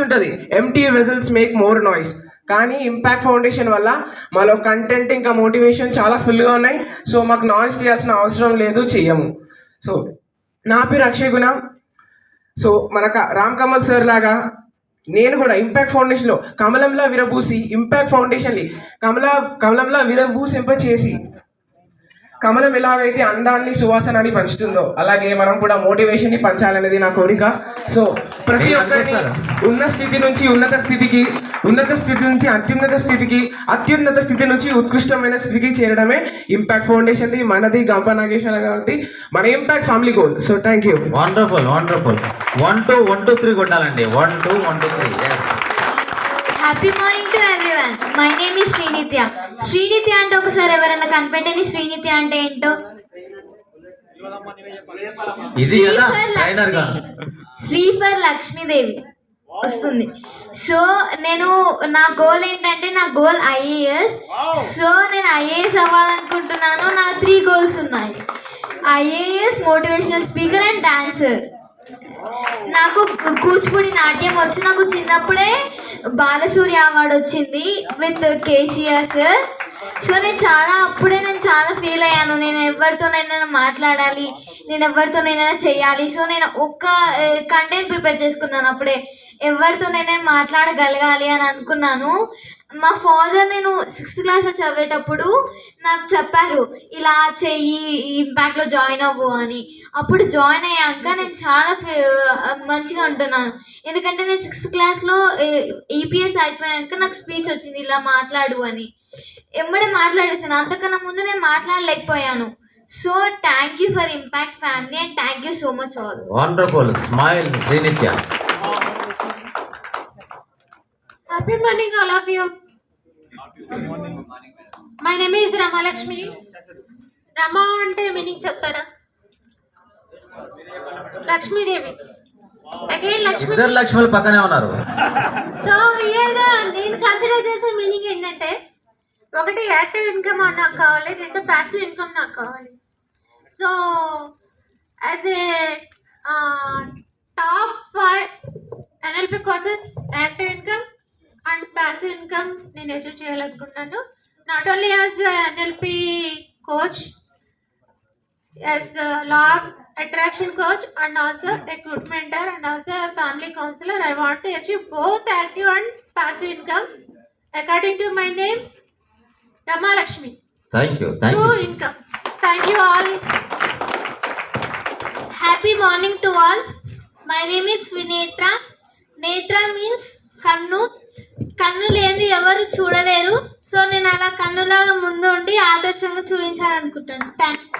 ఉంటుంది. Empty vessels make more noise కానీ impact foundation వల్ల మాలో కంటెంట్ ఇంకా మోటివేషన్ చాలా ఫుల్గా ఉన్నాయి. సో మాకు నాయిస్ చేయాల్సిన అవసరం లేదు చెయ్యము. సో నా పేరు అక్షయ్ గుణ. సో మన రామ్ కమల్ సార్ లాగా నేను కూడా ఇంపాక్ట్ ఫౌండేషన్లో కమలంలా విరబూసి ఇంపాక్ట్ ఫౌండేషన్ని కమల కమలంలా విరబూసింప చేసి కమలం ఎలాగైతే అందాన్ని సువాసనని పంచుతుందో అలాగే మనం కూడా మోటివేషన్ని పంచాలనేది నా కోరిక. సో ప్రతి ఒక్కరిని? ఉన్న స్థితి నుంచి ఉన్నత స్థితికి ఉన్నత స్థితి నుంచి అత్యున్నత స్థితికి అత్యున్నత స్థితి నుంచి ఉత్కృష్టమైన స్థితికి చేరడమే ఇంపాక్ట్ ఫౌండేషన్ ది మనది గంప నాగేశ్వర కాబట్టి మన impact family goal so thank you wonderful wonderful one two one two three కొట్టాలండి. One two one two three happy morning to everyone my name is Srinithya Srinithya అంటే ఒకసారి ఎవరైనా కనిపెట్టండి. శ్రీనిత్య అంటే ఏంటో? ఇది కదా శ్రీ ఫర్ ట్రైనర్గా? లక్ష్మి. శ్రీ ఫర్ లక్ష్మీదేవి. వస్తుంది. సో నేను నా గోల్ ఏంటంటే నా గోల్ ఐఏఎస్ సో నేను ఐఏఎస్ అవ్వాలనుకుంటున్నాను. నా త్రీ గోల్స్ ఉన్నాయి. IAS motivational speaker and dancer నాకు కూచిపూడి నాట్యం వచ్చి. నాకు చిన్నప్పుడే బాలసూర్య అవార్డు వచ్చింది విత్ కేసీఆర్ సార్. సో నేను చాలా అప్పుడే నేను చాలా ఫీల్ అయ్యాను. నేను ఎవరితోనైనా మాట్లాడాలి నేను ఎవరితోనైనా చేయాలి. సో నేను ఒక్క కంటెంట్ ప్రిపేర్ చేసుకున్నాను అప్పుడే. ఎవరితోనైనా మాట్లాడగలగాలి అని అనుకున్నాను. మా ఫాదర్ నేను సిక్స్త్ క్లాస్లో చదివేటప్పుడు నాకు చెప్పారు ఇలా చెయ్యి ఈ ఇంపాక్ట్లో జాయిన్ అవ్వు అని. అప్పుడు జాయిన్ అయ్యాక నేను చాలా ఫే- మంచిగా ఉంటున్నాను ఎందుకంటే నేను సిక్స్త్ క్లాస్లో ఈపీఎస్ అయిపోయాక నాకు స్పీచ్ వచ్చింది ఇలా మాట్లాడు అని. ఎమ్మడే మాట్లాడేసాను అంతకన్నా ముందు నేను మాట్లాడలేకపోయాను. So thank you for impact family and thank you so much all wonderful smile Srinitya Happy morning, all of you. My name is Ramalakshmi. Rama అంటే మీనింగ్ చెప్తారా? లక్ష్మీదేవి. అగైన్ లక్ష్మీ ఇద్దరు లక్ష్ములు పక్కనే ఉన్నారు. సో ఇయర్ నేను కన్సిడర్ చేసే మీనింగ్ ఏంటంటే ఒకటి యాక్టివ్ ఇన్కమ్ నాకు కావాలి రెండు ప్యాసివ్ ఇన్కమ్ నాకు కావాలి. So as a top five NLP coaches active income passive income నేను అచీవ్ చేయాలనుకుంటున్నాను. Not only as NLP coach as law attraction coach and also equip mentor and also family counsellor I want to achieve both active and passive incomes according to my name Ramalakshmi thank you all happy morning to all my name is Vinetra Netra means kannu కన్ను లేని ఎవరు చూడలేరు. So నేను అలా కన్నులాగా ముందు ఉండి ఆదర్శంగా చూపించాలనుకుంటాను thank